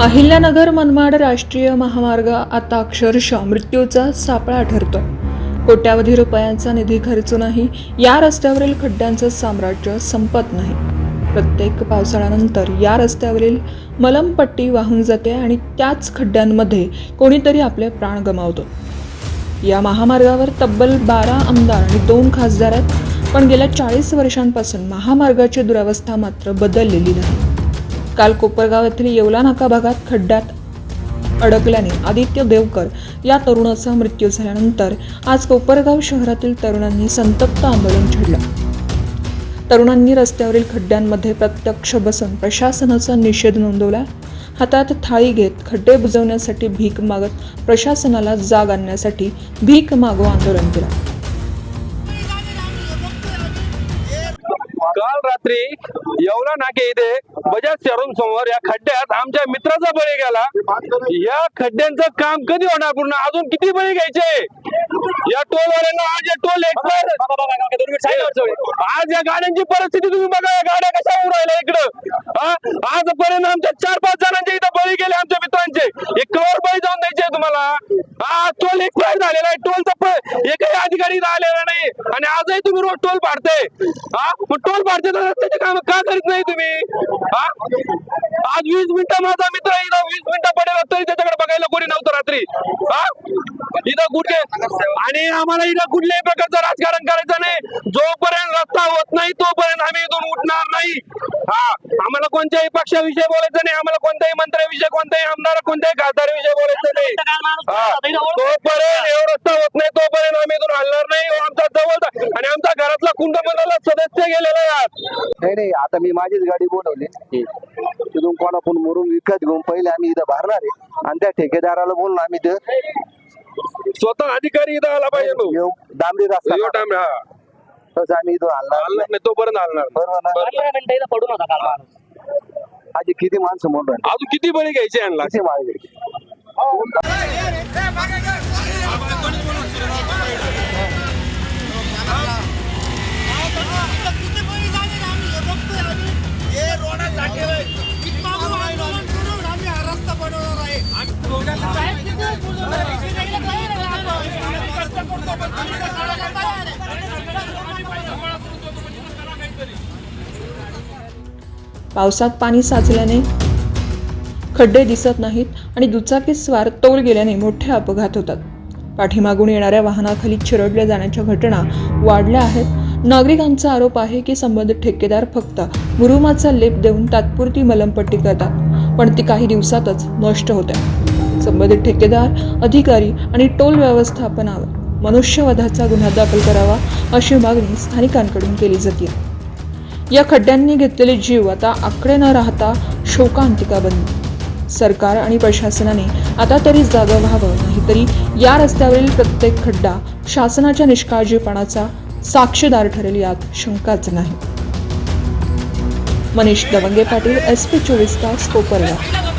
अहिल्यानगर मनमाड राष्ट्रीय महामार्ग आता अक्षरशः मृत्यूचा सापळा ठरतोय कोट्यावधी रुपयांचा निधी खर्चूनही या रस्त्यावरील खड्ड्यांचं साम्राज्य संपत नाही. प्रत्येक पावसाळ्यानंतर या रस्त्यावरील मलमपट्टी वाहून जाते आणि त्याच खड्ड्यांमध्ये कोणीतरी आपले प्राण गमावतो. या महामार्गावर तब्बल बारा आमदार आणि दोन खासदार आहेत पण गेल्या चाळीस वर्षांपासून महामार्गाची दुरावस्था मात्र बदललेली नाही. काल कोपरगाव येथील येवला नाका भागात खड्ड्यात अडकल्याने आदित्य देवकर या तरुणाचा मृत्यू झाल्यानंतर आज कोपरगाव शहरातील तरुणांनी संतप्त आंदोलन छेडलं. तरुणांनी रस्त्यावरील खड्ड्यांमध्ये प्रत्यक्ष बसून प्रशासनाचा निषेध नोंदवला. हातात थाळी घेत खड्डे बुजवण्यासाठी भीक मागत प्रशासनाला जाग आणण्यासाठी भीक मागो आंदोलन केलं. काल रात्री येवला नाके इथे बजाज शोरूम समोर या खड्ड्यात आमच्या मित्राचा बळी गेला. या खड्ड्यांचं काम कधी होणार पूर्ण? अजून किती बळी घ्यायचे? या टोलवाल्यांना आज या टोल एक्सपायर आज या गाड्यांची परिस्थिती तुम्ही बघा या गाड्या कशा उभं राहिल्या इकडं? आजपर्यंत आमच्या चार पाच जणांचे इथं बळी गेले आमच्या मित्रांचे. एक कवर बळी जाऊन द्यायचे तुम्हाला. हा टोल एक्सपायर झालेला आहे. टोलचा एकही अधिकारी आलेला नाही. आणि आजही तुम्ही रोज टोल पाडते हा? मग टोल पाडते तर रस्त्याचे काम का करीत नाही तुम्ही? आज वीस मिनिटं माझा मित्र इथं वीस मिनिटं पडेल तरी त्याच्याकडे बघायला कोणी नव्हतं रात्री. हा? इथं कुठे? आणि आम्हाला इथं कुठल्याही प्रकारचं राजकारण करायचं नाही. जोपर्यंत रस्ता होत नाही तोपर्यंत आम्ही इथून उठणार नाही. हा? आम्हाला कोणत्याही पक्षाविषयी बोलायचं नाही. आम्हाला कोणत्याही मंत्र्याविषयी कोणत्याही आमदार कोणत्याही खासदाराविषयी बोलायचं नाही. तोपर्यंत एवढं रस्ता होत नाही तोपर्यंत आम्ही इथून हलणार नाही. हो, आमचा जवळचा आणि आमचा घरातला कुंडमंडळाला सदस्य गेलेला आहे नाही नाही आता मी माझीच गाडी बोलवली. तिथून कोणाकडून मुरुम विकत घेऊन पहिले आम्ही इथं भरणार आहे. आणि त्या ठेकेदाराला बोललो आम्ही ते स्वतः अधिकारी इथं आला पाहिजे तो. डांबरी यो रस्ता टाइम हा. तसं आम्ही इथून हलणार हलणार नाही. तोपर्यंत हलणार नाही. बरोबर ना? पंधरा मिनिटं इथं पडून होता काल माणूस. आजी किती माणसं म्हणून राहिले? अजून किती बळी घ्यायचे यांना? किती मागे पावसात पाणी साचल्याने खड्डे दिसत नाहीत आणि दुचाकीस्वार तोल गेल्याने मोठे अपघात होतात. पाठीमागून येणाऱ्या वाहनाखाली चिरडल्या जाण्याच्या घटना वाढल्या आहेत. नागरिकांचा आरोप आहे की संबंधित ठेकेदार फक्त मुरुमाचा लेप देऊन तात्पुरती मलमपट्टी करतात पण ती काही दिवसातच नष्ट होते. संबंधित ठेकेदार अधिकारी आणि टोल व्यवस्थापनावर मनुष्यवधाचा गुन्हा दाखल करावा अशी मागणी स्थानिकांकडून केली जाते. या खड्ड्यांनी घेतलेले जीव आता आकडे न राहता शोकांतिका बनली. सरकार आणि प्रशासनाने आता तरी जागा व्हावं नाहीतरी या रस्त्यावरील प्रत्येक खड्डा शासनाच्या निष्काळजीपणाचा साक्षीदार ठरेल यात शंकाच नाही. मनीष दवंगे पाटील एस पी चोवीस तास कोपरगाव.